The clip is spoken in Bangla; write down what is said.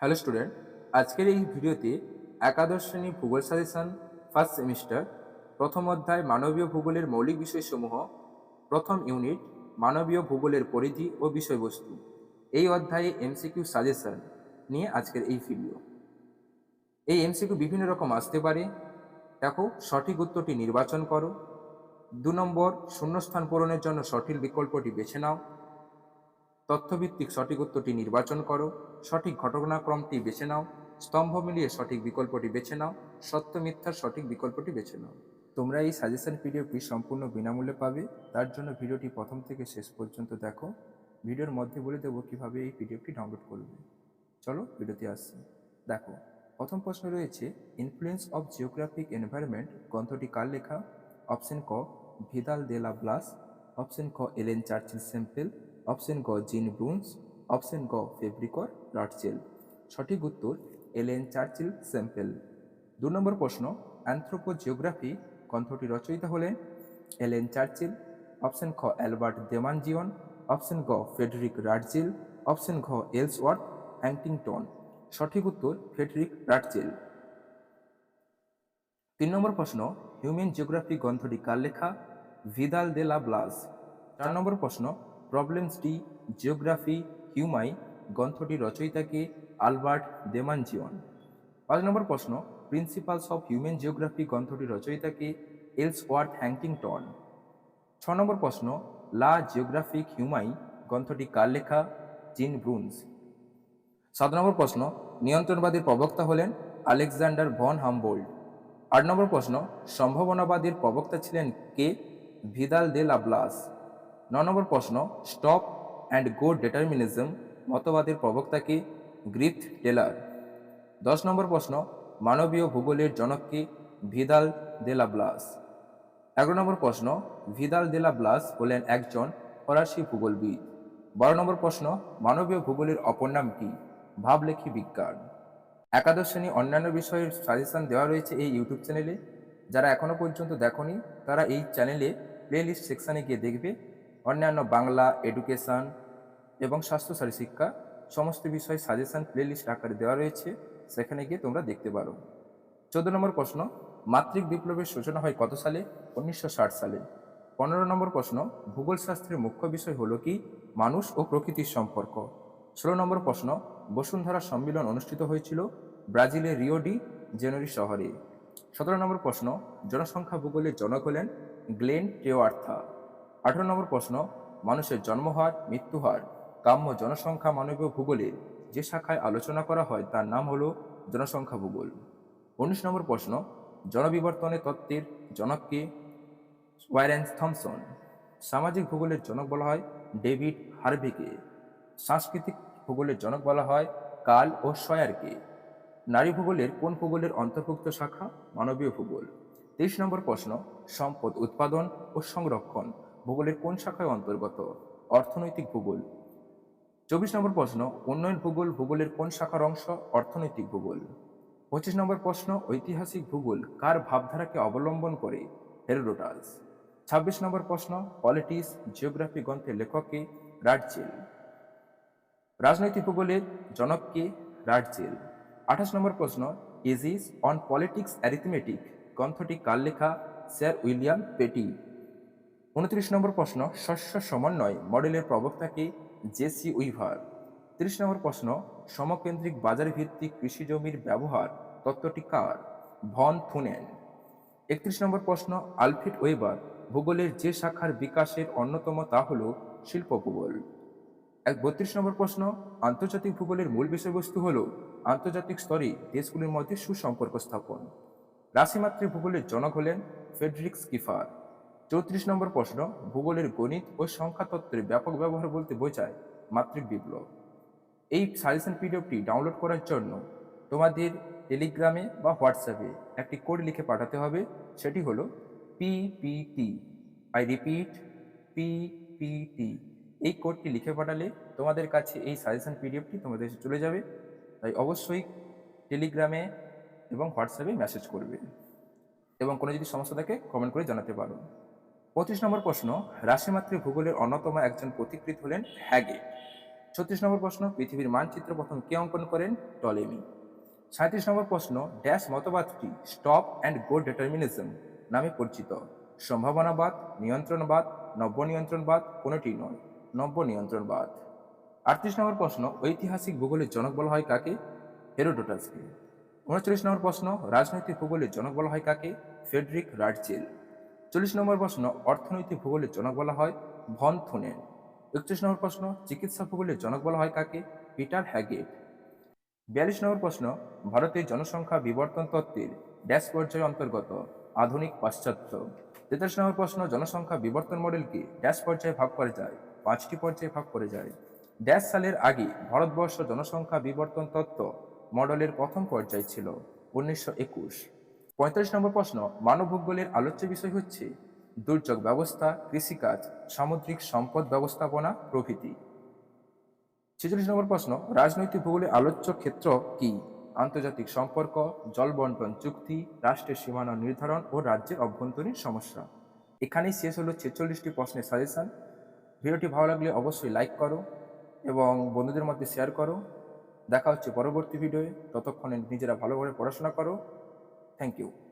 হ্যালো স্টুডেন্ট, আজকের এই ভিডিওতে একাদশ শ্রেণি ভূগোল সাজেশন ফার্স্ট সেমিস্টার, প্রথম অধ্যায় মানবীয় ভূগোলের মৌলিক বিষয়সমূহ, প্রথম ইউনিট মানবীয় ভূগোলের পরিধি ও বিষয়বস্তু। এই অধ্যায়ে এমসিকিউ সাজেশন নিয়ে আজকের এই ভিডিও। এই এমসিকিউ বিভিন্ন রকম আসতে পারে। দেখো, সঠিক উত্তরটি নির্বাচন করো। দু নম্বর, শূন্যস্থান পূরণের জন্য সঠিক বিকল্পটি বেছে নাও। তথ্যভিত্তিক সঠিক উত্তরটি নির্বাচন করো, সঠিক ঘটনাক্রমটি বেছে নাও, স্তম্ভ মিলিয়ে সঠিক বিকল্পটি বেছে নাও, সত্য মিথ্যার সঠিক বিকল্পটি বেছে নাও। তোমরা এই সাজেশন পিডিএফটি সম্পূর্ণ বিনামূল্যে পাবে, তার জন্য ভিডিওটি প্রথম থেকে শেষ পর্যন্ত দেখো। ভিডিওর মধ্যে বলে দেবো কীভাবে এই পিডিএফটি ডাউনলোড করবে। চলো ভিডিওতে আসছি দেখো, প্রথম প্রশ্ন রয়েছে ইনফ্লুয়েন্স অফ জিওগ্রাফিক এনভায়রনমেন্ট গ্রন্থটি কার লেখা? অপশন ক, ভিদাল দেলা ব্লাস অপশন ক, এলেন চার্চিল স্যাম্পেল অপশন গ, জিন ব্রুন্স, অপশন গ, ফেব্রিকর রাটচেল সঠিক উত্তর, এলেন চার্চিল স্যাম্পেল। দু নম্বর প্রশ্ন অ্যান্থ্রোপো জিওগ্রাফি গ্রন্থটি রচয়িতা হলেন এলেন চার্চিল। অপশন খ, অ্যালবার্ট দেমানজিয়ন। অপশন গ ফেডরিক রাটজিল। অপশন ঘ, এলসওয়ার্থ হ্যাংটিংটন। সঠিক উত্তর ফেডরিক রাটজেল। তিন নম্বর প্রশ্ন, হিউম্যান জিওগ্রাফি গ্রন্থটি কার লেখা? ভিদাল দে লা ব্লাস। চার নম্বর প্রশ্ন প্রবলেমস ডি, জিওগ্রাফি, হিউমাই, গ্রন্থটি রচয়িতাকে আলবার্ট দেমানজিওন পাঁচ নম্বর প্রশ্ন, প্রিন্সিপালস অফ হিউম্যান জিওগ্রাফি গ্রন্থটি রচয়িতাকে এলসওয়ার্থ হ্যাংটিংটন ছ নম্বর প্রশ্ন, লা জিওগ্রাফিক হিউমাই, গ্রন্থটি কার লেখা? জিন ব্রুন্স। সাত নম্বর প্রশ্ন, নিয়ন্ত্রণবাদীর প্রবক্তা হলেন আলেকজান্ডার ভন হামবোল্ড। আট নম্বর প্রশ্ন, সম্ভাবনাবাদীর প্রবক্তা ছিলেন কে? ভিদাল দে লাব্লাস। ন নম্বর প্রশ্ন, স্টপ অ্যান্ড গো ডেটারমিনিজম মতবাদের প্রবক্তাকে গ্রিথ টেলার। দশ নম্বর প্রশ্ন, মানবীয় ভূগোলের জনককে ভিদাল দেলা ব্লাস। এগারো নম্বর প্রশ্ন, ভিদাল দেলা ব্লাস হলেন একজন ফরাসি ভূগোলবিদ। বারো নম্বর প্রশ্ন, মানবীয় ভূগোলের অপর নাম কি? ভাবলেখী বিজ্ঞান। একাদশ শ্রেণি অন্যান্য বিষয়ের সাজেশন দেওয়া রয়েছে এই ইউটিউব চ্যানেলে। যারা এখনও পর্যন্ত দেখনি, তারা এই চ্যানেলে প্লেলিস্ট সেকশানে গিয়ে দেখবে। অন্যান্য বাংলা এডুকেশন এবং স্বাস্থ্যসারী শিক্ষা সমস্ত বিষয় সাজেশন প্লেলিস্ট আকারে দেওয়া রয়েছে। সেখানে গিয়ে তোমরা দেখতে পারো। চোদ্দ নম্বর প্রশ্ন, মাতৃক বিপ্লবের সূচনা হয় কত সালে? উনিশশো ষাট সালে। পনেরো নম্বর প্রশ্ন, ভূগোল শাস্ত্রের মুখ্য বিষয় হলো কি? মানুষ ও প্রকৃতির সম্পর্ক। ষোলো নম্বর প্রশ্ন, বসুন্ধরা সম্মেলন অনুষ্ঠিত হয়েছিল ব্রাজিলের রিও ডি জেনুরি শহরে। সতেরো নম্বর প্রশ্ন, জনসংখ্যা ভূগোলের জনক হলেন গ্লেন টেওয়ার্থা। আঠারো নম্বর প্রশ্ন, মানুষের জন্মহার মৃত্যুহার কাম্য জনসংখ্যা মানবীয় ভূগোলের যে শাখায় আলোচনা করা হয় তার নাম হলো জনসংখ্যা ভূগোল। উনিশ নম্বর প্রশ্ন, জনবিবর্তনের তত্ত্বের জনককে ওয়ারেন্স থমসন। সামাজিক ভূগোলের জনক বলা হয় ডেভিড হার্ভিকে সাংস্কৃতিক ভূগোলের জনক বলা হয় কাল ও সয়ারকে নারী ভূগোলের কোন ভূগোলের অন্তর্ভুক্ত শাখা? মানবীয় ভূগোল। তেইশ নম্বর প্রশ্ন, সম্পদ উৎপাদন ও সংরক্ষণ। ভূগোলের কোন শাখায় অন্তর্গত? অর্থনৈতিক ভূগোল। চব্বিশ নম্বর প্রশ্ন, উন্নয়ন ভূগোল ভূগোলের কোন শাখার অংশ? অর্থনৈতিক ভূগোল। পঁচিশ নম্বর প্রশ্ন, ঐতিহাসিক ভূগোল কার ভাবধারাকে অবলম্বন করে? হেরোডোটাস। ছাব্বিশ নম্বর প্রশ্ন, পলিটিক্স, জিওগ্রাফি গ্রন্থের লেখককে রাটজেল রাজনৈতিক ভূগোলের জনককে রাটজেল আঠাশ নম্বর প্রশ্ন ইজিস অন পলিটিক্স অ্যারিথমেটিক গ্রন্থটি কার লেখা? স্যার উইলিয়াম পেটি। উনত্রিশ নম্বর প্রশ্ন, শস্য সমন্বয় মডেলের প্রবক্তা প্রবক্তাকে জেসি উইভার। তিরিশ নম্বর প্রশ্ন, সমকেন্দ্রিক বাজার ভিত্তিক কৃষি জমির ব্যবহার তত্ত্বটি কার? ভন থুনেন। একত্রিশ নম্বর প্রশ্ন, আলফ্রেড ওয়েবার, ভূগোলের যে শাখার বিকাশের অন্যতম তা হল শিল্প ভূগোল এক বত্রিশ নম্বর প্রশ্ন, আন্তর্জাতিক ভূগোলের মূল বিষয়বস্তু হল আন্তর্জাতিক স্তরে দেশগুলির মধ্যে সুসম্পর্ক স্থাপন। রাশিমাত্রিক ভূগোলের জনক হলেন ফেডরিক স্কিফার। চৌত্রিশ নম্বর প্রশ্ন, ভূগোলের গণিত ও সংখ্যাতত্ত্বের ব্যাপক ব্যবহার বলতে বোঝায় মাত্রিক বিপ্লব। এই সাজেশন পিডিএফটি ডাউনলোড করার জন্য তোমাদের টেলিগ্রামে বা হোয়াটসঅ্যাপে একটি কোড লিখে পাঠাতে হবে, সেটি হলো পিপিটি আই রিপিট পিপিটি এই কোডটি লিখে পাঠালে তোমাদের কাছে এই সাজেশন পিডিএফটি তোমাদের চলে যাবে। তাই অবশ্যই টেলিগ্রামে এবং হোয়াটসঅ্যাপে মেসেজ করবে। এবং কোনো যদি সমস্যা থাকে কমেন্ট করে জানাতে পারো। পঁচিশ নম্বর প্রশ্ন রাশিমাত্রিক ভূগোলের অন্যতম একজন প্রতিকৃত হলেন হ্যাগে। ছত্রিশ নম্বর প্রশ্ন, পৃথিবীর মানচিত্র প্রথম কে অঙ্কন করেন? টলেমি। সাঁত্রিশ নম্বর প্রশ্ন, ড্যাশ মতবাদটি স্টপ অ্যান্ড গো ডিটারমিনিজম নামে পরিচিত। সম্ভাবনাবাদ, নিয়ন্ত্রণবাদ নব্য নিয়ন্ত্রণবাদ কোনোটি নয় নব্য নিয়ন্ত্রণবাদ আটত্রিশ নম্বর প্রশ্ন, ঐতিহাসিক ভূগোলের জনক বলা হয় কাকে? হেরোডোটাসকে। উনচল্লিশ নম্বর প্রশ্ন, রাজনৈতিক ভূগোলের জনক বলা হয় কাকে? ফেডরিক রাডচেল চল্লিশ নম্বর প্রশ্ন, অর্থনৈতিক ভূগোলের জনক বলা হয় ভন থুনেন একত্রিশ নম্বর প্রশ্ন, চিকিৎসা ভূগোলের জনক বলা হয় কাকে? Peter Haggett. বিয়াল্লিশ নম্বর প্রশ্ন ভারতের জনসংখ্যা বিবর্তন তত্ত্বের ড্যাশ পর্যায়ে অন্তর্গত, আধুনিক পাশ্চাত্য। তেতাল্লিশ নম্বর প্রশ্ন, জনসংখ্যা বিবর্তন মডেলকে ড্যাশ পর্যায়ে ভাগ করা যায়, পাঁচটি পর্যায়ে ভাগ করে যায়। ড্যাশ সালের আগে ভারতবর্ষ জনসংখ্যা বিবর্তন তত্ত্ব মডেলের প্রথম পর্যায় ছিল, উনিশশো একুশ। পঁয়তাল্লিশ নম্বর প্রশ্ন, মানব ভূগোলের আলোচ্য বিষয় হচ্ছে দুর্যোগ ব্যবস্থা, কৃষিকাজ, সামুদ্রিক সম্পদ ব্যবস্থাপনা, প্রভৃতি। ছেচল্লিশ নম্বর প্রশ্ন, রাজনৈতিক ভূগোলের আলোচ্য ক্ষেত্র কি? আন্তর্জাতিক সম্পর্ক জলবন্টন চুক্তি, রাষ্ট্রের সীমানা নির্ধারণ ও রাজ্যের অভ্যন্তরীণ সমস্যা। এখানেই শেষ হলো ছেচল্লিশটি প্রশ্নের সাজেশন। ভিডিওটি ভালো লাগলে অবশ্যই লাইক করো এবং বন্ধুদের মধ্যে শেয়ার করো। দেখা হচ্ছে পরবর্তী ভিডিওয়ে। ততক্ষণে নিজেরা ভালোভাবে পড়াশোনা করো। Thank you.